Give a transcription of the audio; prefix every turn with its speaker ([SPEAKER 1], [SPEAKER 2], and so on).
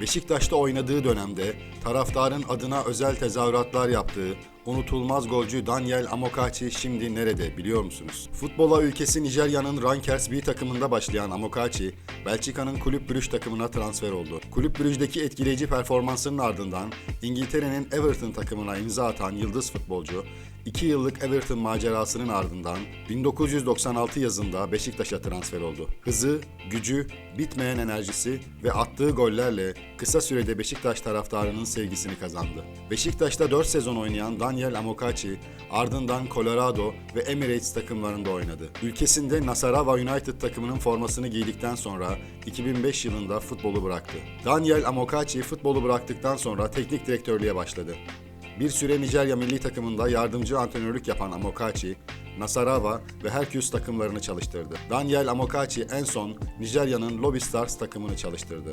[SPEAKER 1] Beşiktaş'ta oynadığı dönemde taraftarın adına özel tezahüratlar yaptığı unutulmaz golcü Daniel Amokachi şimdi nerede biliyor musunuz? Futbola ülkesi Nijerya'nın Rangers B takımında başlayan Amokachi, Belçika'nın Kulüp Brugge takımına transfer oldu. Kulüp Brugge'deki etkileyici performansının ardından İngiltere'nin Everton takımına imza atan yıldız futbolcu, 2 yıllık Everton macerasının ardından 1996 yazında Beşiktaş'a transfer oldu. Hızı, gücü, bitmeyen enerjisi ve attığı gollerle kısa sürede Beşiktaş taraftarının sevgisini kazandı. Beşiktaş'ta 4 sezon oynayan Daniel Amokachi ardından Colorado ve Emirates takımlarında oynadı. Ülkesinde Nasarawa United takımının formasını giydikten sonra 2005 yılında futbolu bıraktı. Daniel Amokachi futbolu bıraktıktan sonra teknik direktörlüğe başladı. Bir süre Nijerya milli takımında yardımcı antrenörlük yapan Amokachi, Nasarawa ve Hercules takımlarını çalıştırdı. Daniel Amokachi en son Nijerya'nın Lobby Stars takımını çalıştırdı.